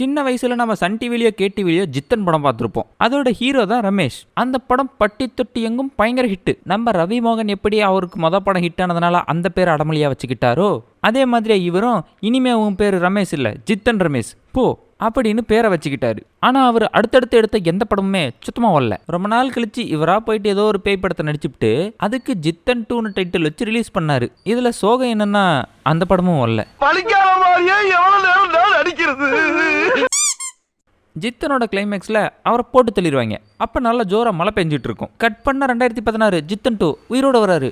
சின்ன வயசுல நம்ம சன் டிவிலையோ கே டிவிலையோ ஜித்தன் படம் பார்த்துருப்போம். அதோட ஹீரோ தான் ரமேஷ். அந்த படம் பட்டி தொட்டி எங்கும் பயங்கர ஹிட் நம்ம ரவி மோகன் எப்படி அவருக்கு மொத படம் ஹிட் ஆனதுனால அந்த பேர் அடமொழியா வச்சுக்கிட்டாரோ? அதே மாதிரி இவரும் இனிமே உன் பேர் ரமேஷ் இல்ல ஜித்தன் ரமேஷ். போ அப்படின்னு பேரை வச்சுக்கிட்டாரு. ஆனா அவர் அடுத்தடுத்து எடுத்த எந்த படமுமே சுத்தமா வரல. ரொம்ப நாள் கழிச்சு இவரா போயிட்டு ஏதோ ஒரு பேய் படத்தை நடிச்சுட்டு அதுக்கு ஜித்தன் டூன்னு டைட்டில் வச்சு ரிலீஸ் பண்ணாரு. இதுல சோகம் என்னன்னா அந்த படமும் வரல. மாதிரியே ஜித்தனோட கிளைமேக்ஸில் அவரை போட்டு தள்ளிடுவாங்க. அப்போ நல்லா ஜோரா மழை பெஞ்சிட்டு இருக்கும். கட் பண்ண ரெண்டாயிரத்தி பதினாறு ஜித்தன் டூ உயிரோட வராரு.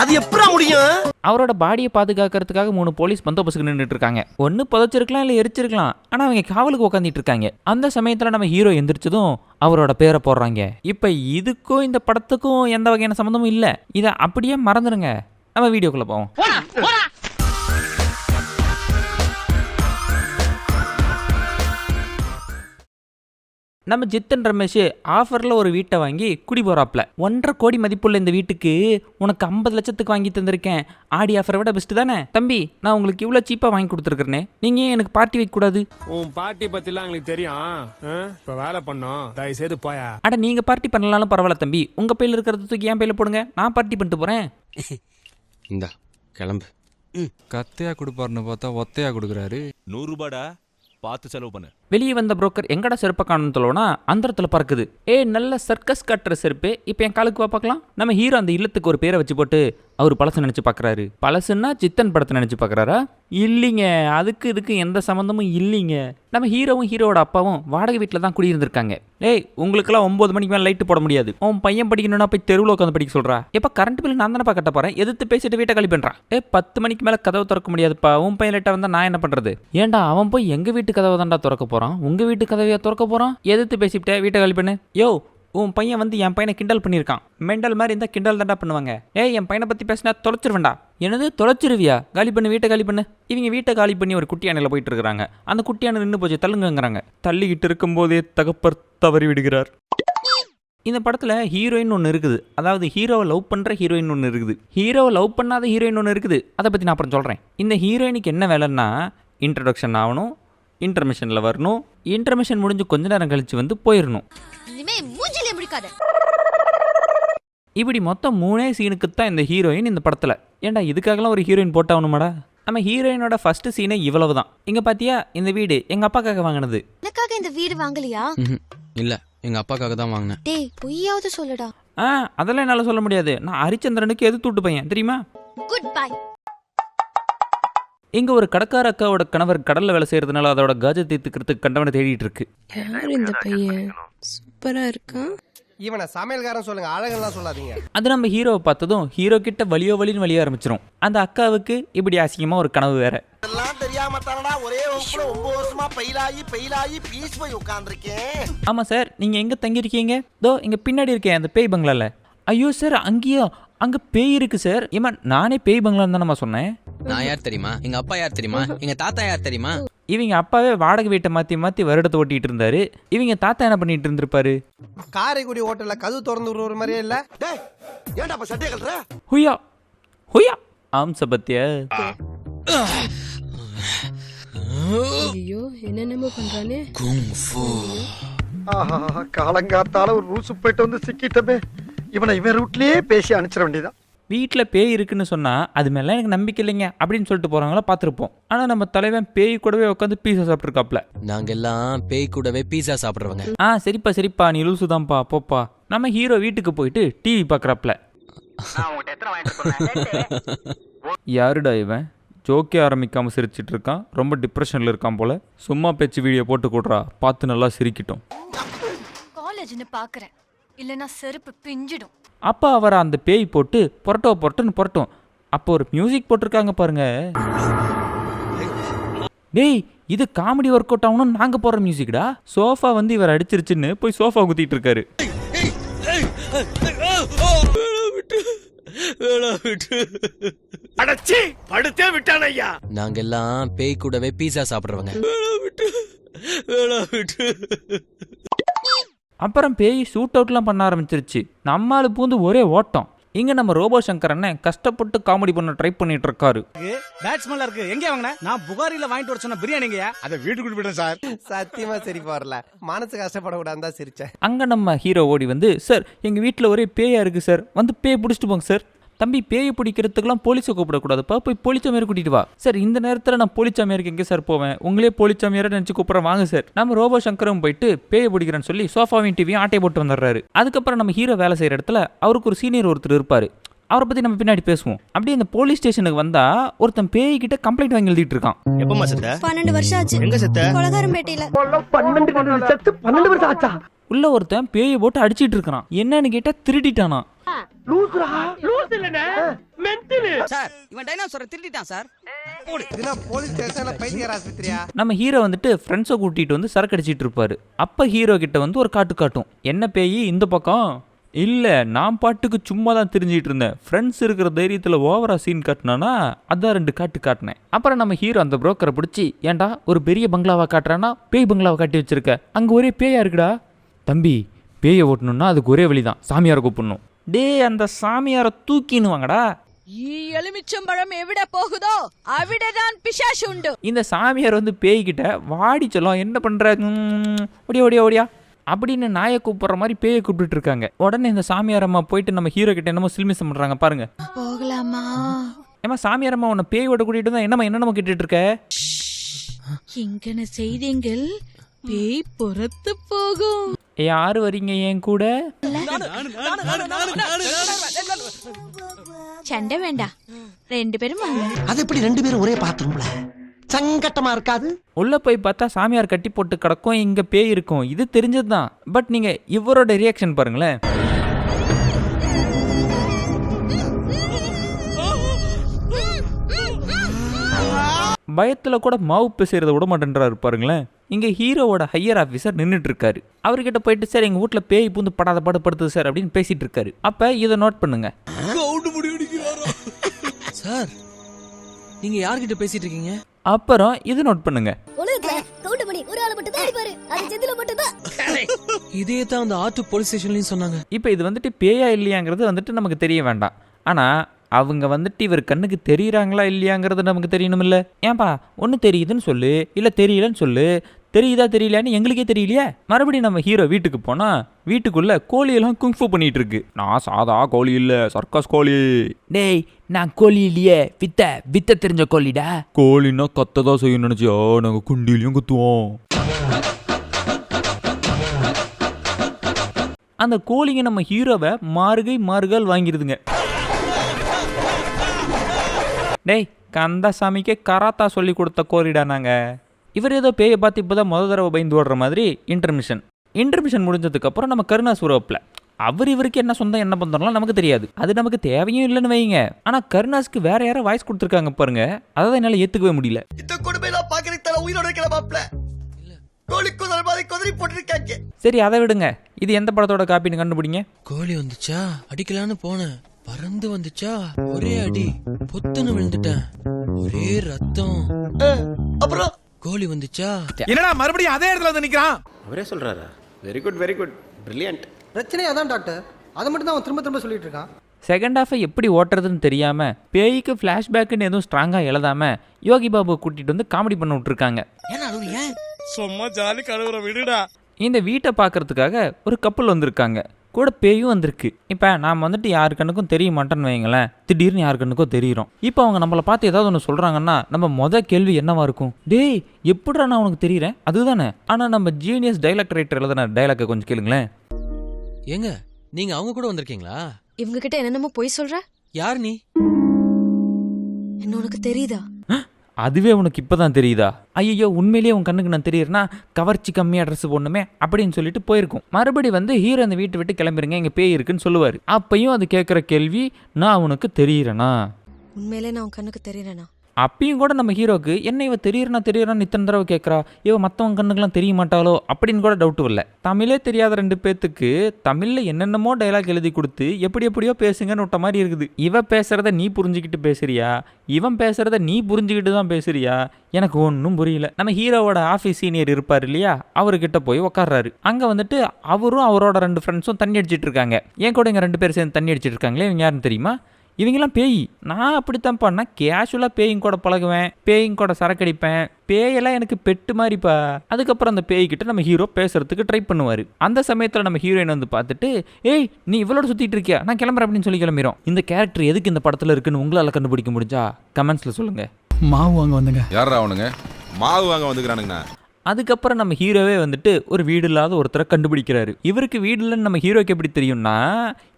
அது எப்படா முடியும்? அவரோட பாடியை பாதுகாக்கிறதுக்காக மூணு போலீஸ் பந்தோபஸ்துக்கு நின்றுட்டு இருக்காங்க ஒன்று புதைச்சிருக்கலாம் இல்லை எரிச்சிருக்கலாம். ஆனால் அவங்க காவலுக்கு உட்காந்துட்டு இருக்காங்க அந்த சமயத்தில் நம்ம ஹீரோ எந்திரிச்சதும் அவரோட பேரை போடுறாங்க. இப்போ இதுக்கும் இந்த படத்துக்கும் எந்த வகையான சம்மந்தமும் இல்லை. இதை அப்படியே மறந்துடுங்க. நம்ம வீடியோக்குள்ளே போவோம். நம்ம ஜித்தன் ரமேஷ் ஆஃபரில் ஒரு வீட்டை வாங்கி குடி போகிறாப்புல ஒன்றரை கோடி மதிப்புள்ள இந்த வீட்டுக்கு உனக்கு ஐம்பது லட்சத்துக்கு வாங்கி தந்திருக்கேன். ஆடி ஆஃபரை விட பெஸ்ட் தானே? தம்பி நான் உங்களுக்கு இவ்வளோ சீப்பாக வாங்கி கொடுத்துருக்குறேனே. நீங்கள் ஏன் எனக்கு பார்ட்டி வைக்கக்கூடாது? உன் பாட்டி பத்திலாம் எங்களுக்கு தெரியும்? இப்ப வேலை பண்ணோம். தயவு செய்து போயா. அட நீங்கள் பார்ட்டி பண்ணலாலும் பரவாயில்ல தம்பி. உங்கள் பையில் இருக்கிறத தூக்கி என் பையில் போடுங்க. நான் பார்ட்டி பண்ணிட்டு போகிறேன் இந்தா கிளம்பு. கத்தையா கொடுப்பாருன்னு பார்த்தா ஒத்தையா கொடுக்குறாரு. நூறு ரூபாடா? பார்த்து செலவு பண்ணு. வெளியே வந்த புரோக்கர் எங்கடா செருப்பை காணும்னு சொல்லணும்னா அந்தரத்தில் பறக்குது. ஏ நல்ல சர்க்கஸ் கட்டுற செருப்பே. இப்போ என் காலுக்கு வா பார்க்கலாம் நம்ம ஹீரோ அந்த இல்லத்துக்கு ஒரு பேரை வச்சு போட்டு அவர் பழசு நினச்சி பார்க்குறாரு பழசுன்னா சித்தன் படத்தை நினச்சி பார்க்குறாரா இல்லைங்க. அதுக்கு இதுக்கு எந்த சம்மந்தமும் இல்லைங்க. நம்ம ஹீரோவும் ஹீரோவோட அப்பாவும் வாடகை வீட்டில் தான் குடியிருந்திருக்காங்க. ஏய் உங்களுக்கெல்லாம் ஒம்பது மணிக்கு மேலே லைட்டு போட முடியாது. உன் பையன் படிக்கணும்னா போய் தெருவில் உட்காந்து படிக்க சொல்கிறா எப்போ கரண்ட் பில் நான் தானே கட்ட போகிறேன் எதிர்த்து பேசிட்டு வீட்டை காலி பண்ணுறான் ஏ பத்து மணிக்கு மேலே கதவை திறக்க முடியாதுப்பா. உன் பையன் லைட்டாக வந்தால் நான் என்ன பண்ணுறது ஏன்டா அவன் போய் எங்கள் வீட்டு கதவை தான்டா திறக்க போகிறான் உங்கள் வீட்டு கதவையா திறக்க போகிறான் எதிர்த்து பேசிவிட்டே வீட்டை காலி பண்ணு. யோ உன் பையன் வந்து என் பையனை கிண்டல் பண்ணியிருக்கான். மெண்டல் மாதிரி இருந்தால் கிண்டல் தாண்டா பண்ணுவாங்க. ஏய் என் பையனை பற்றி பேசினா தொலைச்சிருவேண்டா என்னது தொலைச்சிருவியா? காலி பண்ணு வீட்டை காலி பண்ணு. இவங்க வீட்டை காலி பண்ணி ஒரு குட்டி யானையில் போயிட்டு இருக்கிறாங்க. அந்த குட்டி நின்று போச்சு தள்ளுங்கங்கிறாங்க. தள்ளிக்கிட்டு இருக்கும்போதே தகப்பர் தவறி விடுகிறார். இந்த படத்தில் ஹீரோயின் ஒன்று இருக்குது. அதாவது ஹீரோவை லவ் பண்ணுற ஹீரோயின் ஒன்று இருக்குது. ஹீரோவை லவ் பண்ணாத ஹீரோயின் ஒன்று இருக்குது. அதை பற்றி நான் அப்புறம் சொல்கிறேன் இந்த ஹீரோயினுக்கு என்ன வேலைன்னா இன்ட்ரடக்ஷன் ஆகணும் இன்டர்மிஷனில் வரணும். இன்டர்மிஷன் முடிஞ்சு கொஞ்ச நேரம் கழிச்சு வந்து போயிடணும் இப்படி மொத்தம் மூணே சீனுக்கு தான் இந்த ஹீரோயின் இந்த படத்தில். ஏன்டா இதுக்காகலாம் ஒரு ஹீரோயின் போட்டாகணுமாடா நம்ம ஹீரோயினோட ஃபர்ஸ்ட் சீனே இவ்வளவு தான் இங்கே பார்த்தியா இந்த வீடு எங்கள் அப்பாக்காக வாங்கினது. எனக்காக இந்த வீடு வாங்கலையா. இல்ல எங்க அப்பாக்காக தான் வாங்கினேன். டேய் பொய்யாவது சொல்லுடா. ஆ அதெல்லாம் என்னால் சொல்ல முடியாது. நான் ஹரிச்சந்திரனுக்கு எது தூட்டு பையன். தெரியுமா? குட் பை இங்கே ஒரு கடக்கார அக்காவோட கணவர் கடலில் வேலை செய்கிறதுனால அதோட காஜை தீர்த்துக்கிறதுக்கு கண்டவனை தேடிட்டு இருக்கு. யார் இந்த பையன்? சூப்பரா இருக்கான் இவனை சமையல்காரன் சொல்லுங்க அழகெல்லாம் சொல்லாதீங்க. அது நம்ம ஹீரோவை பார்த்ததும் ஹீரோ கிட்ட வலியோ வலின்னு வலிய ஆரம்பிச்சிரும். அந்த அக்காவுக்கு இப்படி அசிங்கமாக ஒரு கனவு வேற. எல்லாம் தெரியாம தானடா ஒரே வகுப்புல ஒன்பது வருஷமா பெயிலாகி பெயிலாகி பீஸ் போய் உட்கார்ந்துருக்கேன். ஆமாம் சார் நீங்கள் எங்கே தங்கியிருக்கீங்க? தோ இங்கே பின்னாடி இருக்கேன் அந்த பேய் பங்களால. ஐயோ சார் அங்கேயோ? அங்கே பேய் இருக்கு சார். ஏமா நானே பேய் பங்களான்னு தானேம்மா சொன்னேன். நான் யார் தெரியுமா? எங்க அப்பா யார் தெரியுமா? எங்க தாத்தா யார் தெரியுமா? இவங்க அப்பாவே வாடகை வீட்டை மாற்றி மாற்றி வருடத்தை ஓட்டிகிட்டு இருந்தாரு. இவங்க தாத்தா என்ன பண்ணிட்டு இருந்திருப்பாரு? காரைக்குடி ஹோட்டல்ல கதவு திறந்து விடுற மாதிரியே இல்ல? டேய் ஏன்டா அப்ப சட்டையை கட்டுற ஹுயா ஹுயா ஆம் சபத்தியா ஐயோ என்னென்னமோ பண்றானே. ஆஹா காலங்காத்தால ஒரு ரூசு போயிட்டு வந்து சிக்கிட்டமே. இவனை இவன் ரூட்லயே பேசி அனுப்பிச்சிட வேண்டியதான் வீட்டில் பேய் இருக்குன்னு சொன்னால் அது மேலே எனக்கு நம்பிக்கை இல்லைங்க அப்படின்னு சொல்லிட்டு போகிறவங்கள பார்த்துருப்போம். ஆனால் நம்ம தலைவன் பேய் கூடவே உட்காந்து பீஸா சாப்பிட்ருக்காப்ல நாங்க எல்லாம் பேய் கூடவே பீஸா சாப்பிடுறவங்க. ஆ சரிப்பா சரிப்பா நீ லூசுதான்ப்பா போப்பா. நம்ம ஹீரோ வீட்டுக்கு போயிட்டு டிவி பார்க்குறாப்ல யாருடா இவன்? ஜோக்கே ஆரம்பிக்காம சிரிச்சிட்டு இருக்கான். ரொம்ப டிப்ரெஷனில் இருக்கான் போல. சும்மா பேச்சு வீடியோ போட்டு கூடுறா. பார்த்து நல்லா சிரிக்கட்டும். காலேஜ்னு பாக்குறேன். இல்லனா செருப்பு பிஞ்சிடும். அப்போ அவரை அந்த பேய் போட்டு புரட்டோ புரட்டுன்னு புரட்டும். அப்போ ஒரு மியூசிக் போட்டிருக்காங்க பாருங்க. டேய் இது காமெடி ஒர்க் அவுட் ஆகணும் நாங்கள் போடுற மியூசிக்டா சோஃபா வந்து இவர் அடிச்சிருச்சுன்னு போய் சோஃபா குத்திட்டு இருக்காரு. அடச்சி படுத்தே விட்டான் ஐயா. நாங்க எல்லாம் பேய் கூடவே பீஸா சாப்பிடுறவங்க. அப்புறம் பேய் ஷூட் அவுட்லாம் பண்ண ஆரம்பிச்சிருச்சு. நம்மால் பூந்து ஒரே ஓட்டம். இங்க நம்ம ரோபோ சங்கர் அண்ணன் கஷ்டப்பட்டு காமெடி பண்ண ட்ரை பண்ணிட்டு இருக்காரு பேட்ஸ்மேன்ல இருக்கு. எங்க வாங்கின? நான் புகாரில வாங்கிட்டு வர சொன்ன பிரியாணிங்க அதை வீட்டுக்கு போயிட்டேன் சார். சத்தியமா சரி வரல மனசு கஷ்டப்படக்கூடாது தான் சிரிச்சேன். அங்க நம்ம ஹீரோ ஓடி வந்து சார் எங்க வீட்டில் ஒரே பேயா இருக்கு சார். வந்து பேய் பிடிச்சிட்டு போங்க சார். தம்பி பேயை பிடிக்கிறதுக்கெல்லாம் போலீஸை கூப்பிடக்கூடாதுப்பா போய் போலிச்சாமியார் கூட்டிட்டு வா. சார் இந்த நேரத்தில் நான் போலிச்சாமியாருக்கு எங்கே சார் போவேன்? உங்களே போலிச்சாமியாரை நினச்சி கூப்பிட்றேன். வாங்க சார். நம்ம ரோபோ சங்கரும் போயிட்டு பேயை பிடிக்கிறேன்னு சொல்லி சோஃபாவையும் டிவியும் ஆட்டை போட்டு வந்துடுறாரு. அதுக்கப்புறம் நம்ம ஹீரோ வேலை செய்கிற இடத்துல அவருக்கு ஒரு சீனியர் ஒருத்தர் இருப்பார். அவரை பற்றி நம்ம பின்னாடி பேசுவோம். அப்படியே இந்த போலீஸ் ஸ்டேஷனுக்கு வந்தா ஒருத்தன் பேய்கிட்ட கம்ப்ளைண்ட் வாங்கி எழுதிட்டு இருக்கான். எப்பமா செத்த? பன்னெண்டு வருஷம் ஆச்சு. எங்க செத்த? கொலகாரம்பேட்டையில. பன்னெண்டு செத்து பன்னெண்டு வருஷம் ஆச்சா? உள்ள ஒருத்தன் பேயை போட்டு அடிச்சிட்டு இருக்கிறான். என்னன்னு கேட்டா திருடிட்டானா? லூசுரா? லூசு இல்லனே மென்டலு சார் இவன் டைனோசரை திருடிட்டான் சார். இதெல்லாம் போலீஸ் ஸ்டேஷன்ல பைத்தியர் ஆஸ்பத்திரியா நம்ம ஹீரோ வந்துட்டு ஃப்ரெண்ட்ஸை கூட்டிகிட்டு வந்து சரக்கு அடிச்சிட்டு இருப்பாரு. அப்போ ஹீரோ கிட்ட வந்து ஒரு காட்டு காட்டும். என்ன பேய் இந்த பக்கம்? இல்லை நான் பாட்டுக்கு சும்மா தான் தெரிஞ்சிட்டு இருந்தேன். ஃப்ரெண்ட்ஸ் இருக்கிற தைரியத்தில் ஓவரா சீன் காட்டினானா அதான் ரெண்டு காட்டு காட்டினேன். அப்புறம் நம்ம ஹீரோ அந்த புரோக்கரை பிடிச்சி ஏன்டா ஒரு பெரிய பங்களாவா காட்டுறானா பேய் பங்களாவை காட்டி வச்சிருக்க. அங்கே ஒரே பேயா இருக்குடா. தம்பி பேயை ஓட்டணும்னா அதுக்கு ஒரே வழி தான் சாமியாரை கூப்பிடணும். டே அந்த சாமியாரை தூக்கினுவாங்கடா ஈ எலுமிச்சம்பழம் எவிட போகுதோ? அவிடதான் பிசாசு உண்டு. இந்த சாமியார் வந்து பேய்கிட்ட வாடி சொல்லும் என்ன பண்ற? ஒடியா ஒடியா ஒடியா அப்படின்னு நாயை கூப்பிடுற மாதிரி பேயை கூப்பிட்டு இருக்காங்க. உடனே இந்த சாமியார் அம்மா போயிட்டு நம்ம ஹீரோ கிட்ட என்னமோ சில்மிசம் பண்றாங்க பாருங்க. போகலாமா? ஏமா சாமியார் அம்மா உன்ன பேய் ஓட கூட்டிட்டு தான் என்னம்மா என்னென்னமோ கேட்டுட்டு இருக்க? இங்கன செய்திங்கள் பேய் புறத்து போகும். யாரு வரீங்க என் கூட? சண்டை வேண்டாம் ரெண்டு பேரும் வாங்க. அது எப்படி ரெண்டு பேரும் ஒரே பாத்ரூம்ல? சங்கட்டமா இருக்காது? உள்ள போய் பார்த்தா சாமியார் கட்டி போட்டு கிடக்கும் இங்க பேய் இருக்கும். இது தெரிஞ்சது தான் பட் நீங்க இவரோட ரியாக்ஷன் பாருங்களேன். பயத்துல கூட மாவு பேசுறத விட மாட்டேன்றாரு பாருங்களேன். இங்க ஹீரோவோட ஹையர் ஆஃபீஸர் நின்றுட்டு இருக்காரு அவர்கிட்ட போயிட்டு சார் எங்க வீட்ல பேய் பூந்து படாத பாடு படுத்துது சார் அப்படின்னு பேசிட்டு இருக்காரு அப்ப இதை நோட் பண்ணுங்க. சார் நீங்க யார்கிட்ட பேசிட்டு இருக்கீங்க அப்புறம் இது நோட் பண்ணுங்க. இதே தான் அந்த ஆட்டு போலீஸ் ஸ்டேஷன்லயும் சொன்னாங்க. இப்போ இது வந்துட்டு பேயா இல்லையாங்கிறது வந்துட்டு நமக்கு தெரிய வேண்டாம். ஆனால் அவங்க வந்துட்டு இவர் கண்ணுக்கு தெரியுறாங்களா இல்லையாங்கிறது நமக்கு தெரியணுமில்ல. ஏன்பா ஒன்று தெரியுதுன்னு சொல்லு இல்லை தெரியலன்னு சொல்லு தெரியுதா தெரியலையான்னு எங்களுக்கே தெரியலையே? மறுபடியும் நம்ம ஹீரோ வீட்டுக்கு போனால் வீட்டுக்குள்ளே கோழியெல்லாம் குங்ஃபு பண்ணிட்டு இருக்கு நான் சாதா கோழி இல்லை சர்க்கஸ் கோழி. டேய் நான் கோழி இல்லையே. வித்த வித்த தெரிஞ்ச கோழிடா? கோழின்னா கத்த தான் செய்யணும் நினச்சியா? நாங்கள் குண்டிலையும் குத்துவோம். அந்த கோழிங்க நம்ம ஹீரோவை மாறுகை மாறுகால் வாங்கிடுதுங்க டேய் கந்தசாமிக்கே கராத்தா சொல்லி கொடுத்த கோழிடா நாங்க. இவர் ஏதோ பேயை பார்த்து இப்போ தான் முத தடவை பயந்து ஓடுற மாதிரி இன்டர்மிஷன் இன்டர்மிஷன் முடிஞ்சதுக்கப்புறம் நம்ம கருணாஸ் உறப்பில் அவர் இவருக்கு என்ன சொந்தம் என்ன பந்தம்லாம் நமக்கு தெரியாது. அது நமக்கு தேவையும் இல்லைன்னு வைங்க. ஆனால் கருணாஸ்க்கு வேற யாரோ வாய்ஸ் கொடுத்துருக்காங்க பாருங்க. அதை தான் என்னால் ஏற்றுக்கவே முடியல. இந்த கொடுமையெல்லாம் பாக்குறதுக்கு தலை உயிரோட இருக்கிற மாப்பிள கோழி குதிரை மாதிரி குதிரை போட்டுருக்காங்க. சரி அதை விடுங்க. இது எந்த படத்தோட காப்பின்னு கண்டுபிடிங்க. கோழி வந்துச்சா? அடிக்கலான்னு போனேன். பறந்து வந்துச்சா? ஒரே அடி. பொத்துன்னு விழுந்துட்டேன். ஒரே ரத்தம். அப்புறம்? கோழி வந்துச்சா? என்னடா மறுபடியும் அதே இடத்துல வந்து நிக்கிறான்? அவரே சொல்றாரா? Very good very good brilliant பிரச்சனையே அதான் டாக்டர். அதை மட்டும் தான் அவன் திரும்ப திரும்ப சொல்லிட்டு இருக்கான். செகண்ட் ஹாஃபை எப்படி ஓட்டுறதுன்னு தெரியாமல் பேய்க்கு ஃப்ளாஷ்பேக்குன்னு எதுவும் ஸ்ட்ராங்காக எழுதாமல் யோகி பாபு கூட்டிகிட்டு வந்து காமெடி பண்ண விட்ருக்காங்க ஏன்னா அது ஏன்? சும்மா ஜாலி கழுவுற விடுடா. இந்த வீட்டை பார்க்கறதுக்காக ஒரு கப்பல் வந்திருக்காங்க. கூட பேயும் வந்திருக்கு. இப்போ நாம் வந்துட்டு யார் கண்ணுக்கும் தெரிய மாட்டோன்னு வைங்களேன் திடீர்னு யார் கண்ணுக்கும் தெரியிறோம். இப்போ அவங்க நம்மளை பார்த்து ஏதாவது ஒன்று சொல்கிறாங்கன்னா நம்ம மொத கேள்வி என்னவா இருக்கும்? டேய் எப்படிடா நான் உனக்கு தெரியுறேன்? அதுதானே. ஆனால் நம்ம ஜீனியஸ் டைலாக் ரைட்டர் எழுதின டைலாக்கை கொஞ்சம் கேளுங்களேன். ஏங்க நீங்க அவங்க கூட வந்திருக்கீங்களா? இவங்க கிட்ட என்னென்னமோ பொய் சொல்ற? யார் நீ? என்ன உனக்கு தெரியுதா? அதுவே உனக்கு இப்போ தான் தெரியுதா? ஐயோ உண்மையிலேயே உன் கண்ணுக்கு நான் தெரியுறேன்னா கவர்ச்சி கம்மியாக ட்ரெஸ் போடணுமே அப்படின்னு சொல்லிட்டு போயிருக்கும். மறுபடி வந்து ஹீரோ அந்த வீட்டை விட்டு கிளம்பிருங்க இங்கே பேய் இருக்குன்னு சொல்லுவார். அப்பையும் அது கேட்குற கேள்வி நான் உனக்கு தெரியுறேனா? உண்மையிலே நான் உன் கண்ணுக்கு தெரியறேனா? அப்பயும் கூட நம்ம ஹீரோக்கு என்ன இவ தெரியறனா தெரியறான்னு இத்தனை தடவை கேட்குறா இவ மற்றவங்க கண்ணுக்கெல்லாம் தெரிய மாட்டாளோ அப்படின்னு கூட டவுட் இல்லை தமிழே தெரியாத ரெண்டு பேத்துக்கு தமிழில் என்னென்னமோ டைலாக் எழுதி கொடுத்து எப்படி எப்படியோ பேசுங்கன்னு விட்ட மாதிரி இருக்குது. இவ பேசுறத நீ புரிஞ்சுக்கிட்டு பேசுறியா? இவன் பேசுறத நீ புரிஞ்சுக்கிட்டு தான் பேசுறியா? எனக்கு ஒன்றும் புரியல. நம்ம ஹீரோவோட ஆஃபீஸ் சீனியர் இருப்பார் இல்லையா? அவர்கிட்ட போய் உட்கார்றாரு அங்கே வந்துட்டு அவரும் அவரோட ரெண்டு ஃப்ரெண்ட்ஸும் தண்ணி அடிச்சிட்டு இருக்காங்க. என் கூட இங்கே ரெண்டு பேர் சேர்ந்து தண்ணி அடிச்சிட்டு இருக்காங்களே இவங்க யாருன்னு தெரியுமா? இவங்கெல்லாம் பேய். நான் அப்படித்தான் பண்ணா கேஷுவலாக பேய்ங்க கூட பழகுவேன். பேய்ங்க கூட சரக்கடிப்பேன். பேயெல்லாம் எனக்கு பெட்டு மாதிரிப்பா அதுக்கப்புறம் அந்த பேய்கிட்ட நம்ம ஹீரோ பேசுறதுக்கு ட்ரை பண்ணுவார். அந்த சமயத்தில் நம்ம ஹீரோயின் வந்து பார்த்துட்டு ஏய் நீ இவளோட சுற்றிட்டு இருக்கியா? நான் கிளம்புறேன் அப்படின்னு சொல்லி கிளம்பிடும் இந்த கேரக்டர் எதுக்கு இந்த படத்தில் இருக்குன்னு உங்களால் கண்டுபிடிக்க முடிஞ்சா கமெண்ட்ஸில் சொல்லுங்கள் மாவு வாங்க வந்தங்க. யாரா அவனுங்க? மாவு வாங்க வந்துக்கிறானுங்கண்ணா. அதுக்கப்புறம் நம்ம ஹீரோவே வந்துட்டு ஒரு வீடு இல்லாத ஒருத்தரை கண்டுபிடிக்கிறாரு. இவருக்கு வீடு இல்லைன்னு நம்ம ஹீரோக்கு எப்படி தெரியும்னா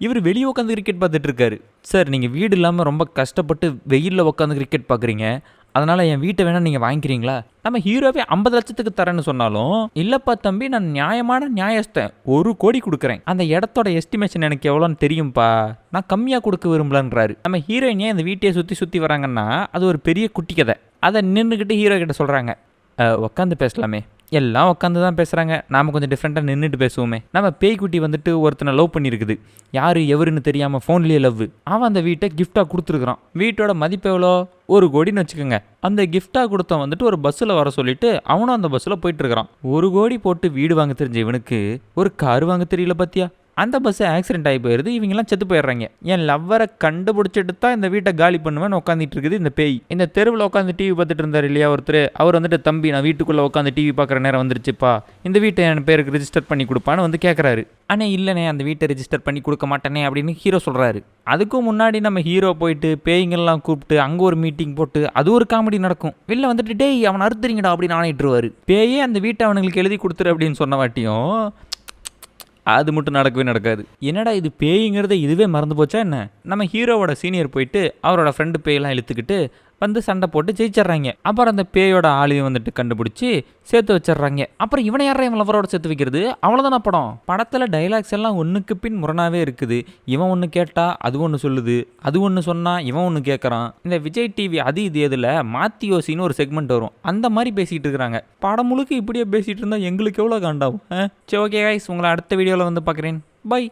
இவர் வெளியே உட்காந்து கிரிக்கெட் பார்த்துட்டு இருக்காரு சார் நீங்கள் வீடு இல்லாமல் ரொம்ப கஷ்டப்பட்டு வெயிலில் உட்காந்து கிரிக்கெட் பார்க்குறீங்க. அதனால் என் வீட்டை வேணால் நீங்கள் வாங்கிக்கிறீங்களா? நம்ம ஹீரோவே ஐம்பது லட்சத்துக்கு தரேன்னு சொன்னாலும் இல்லைப்பா தம்பி நான் நியாயமான நியாயஸ்தன். ஒரு கோடி கொடுக்குறேன். அந்த இடத்தோட எஸ்டிமேஷன் எனக்கு எவ்வளோன்னு தெரியும்ப்பா நான் கம்மியாக கொடுக்க விரும்பலன்றாரு. நம்ம ஹீரோயின் ஏன் இந்த வீட்டையே சுற்றி சுற்றி வராங்கன்னா அது ஒரு பெரிய குட்டி கதை. அதை நின்றுக்கிட்டு ஹீரோ கிட்ட சொல்கிறாங்க உட்காந்து பேசலாமே. எல்லாம் உட்காந்து தான் பேசுகிறாங்க நாம் கொஞ்சம் டிஃப்ரெண்ட்டாக நின்றுட்டு பேசுவோமே. நம்ம பேய்க்குட்டி வந்துட்டு ஒருத்தனை லவ் பண்ணியிருக்குது யார் எவருன்னு தெரியாமல் ஃபோன்லேயே லவ் அவன் அந்த வீட்டை கிஃப்டாக கொடுத்துருக்குறான். வீட்டோட மதிப்பு எவ்வளோ? ஒரு கோடின்னு வச்சுக்கோங்க. அந்த கிஃப்டாக கொடுத்த வந்துட்டு ஒரு பஸ்ஸில் வர சொல்லிட்டு அவனும் அந்த பஸ்ஸில் போயிட்டு இருக்கிறான். ஒரு கோடி போட்டு வீடு வாங்க தெரிஞ்ச இவனுக்கு ஒரு கார் வாங்க தெரியல பார்த்தியா அந்த பஸ்ஸு ஆக்சிடென்ட் ஆகி போயிடுது இவங்கெல்லாம் செத்து போயிடுறாங்க. என் லவ்வரை கண்டுபிடிச்சிட்டு தான் இந்த வீட்டை காலி பண்ணுவேன் உட்காந்துட்டு இருக்குது இந்த பேய். இந்த தெருவில் உட்காந்து டிவி பார்த்துட்டு இருந்தார் இல்லையா ஒருத்தர்? அவர் வந்துட்டு தம்பி நான் வீட்டுக்குள்ளே உட்காந்து டிவி பார்க்குற நேரம் வந்துருச்சுப்பா. இந்த வீட்டை என் பேருக்கு ரிஜிஸ்டர் பண்ணி கொடுப்பான்னு வந்து கேட்குறாரு ஆனால் இல்லைண்ணே அந்த வீட்டை ரிஜிஸ்டர் பண்ணி கொடுக்க மாட்டேனே அப்படின்னு ஹீரோ சொல்கிறாரு அதுக்கும் முன்னாடி நம்ம ஹீரோ போயிட்டு பேய்ங்கெல்லாம் கூப்பிட்டு அங்கே ஒரு மீட்டிங் போட்டு அது ஒரு காமெடி நடக்கும். வெளில வந்துட்டு டேய் அவன் அறுத்துறீங்கடா அப்படின்னு ஆணையிட்டுருவாரு. பேயே அந்த வீட்டை அவனுங்களுக்கு எழுதி கொடுத்துரு அப்படின்னு சொன்ன வாட்டியும் அது மட்டும் நடக்கவே நடக்காது. என்னடா இது பேய்ங்கிறத இதுவே மறந்து போச்சா என்ன? நம்ம ஹீரோவோட சீனியர் போயிட்டு அவரோட ஃப்ரெண்டு பேயெல்லாம் இழுத்துக்கிட்டு வந்து சண்டை போட்டு ஜெயிச்சிடுறாங்க. அப்புறம் அந்த பேயோட ஆளையும் வந்துட்டு கண்டுபிடிச்சி சேர்த்து வச்சிடுறாங்க. அப்புறம் இவனை யாரா இவன் லவரோட சேர்த்து வைக்கிறது? அவ்வளோதான படம்? படத்தில் டைலாக்ஸ் எல்லாம் ஒன்றுக்கு பின் முரணாவே இருக்குது. இவன் ஒன்று கேட்டால் அது ஒன்று சொல்லுது. அது ஒன்று சொன்னால் இவன் ஒன்று கேட்குறான் இந்த விஜய் டிவி அது இது எதில் மாத்தி யோசின்னு ஒரு செக்மெண்ட் வரும். அந்த மாதிரி பேசிகிட்டு இருக்கிறாங்க. படம் முழுக்க இப்படியே பேசிகிட்டு இருந்தால் எங்களுக்கு எவ்வளோ காண்டாகும்? சரி ஓகே கைஸ் உங்களை அடுத்த வீடியோவில் வந்து பார்க்குறேன். பை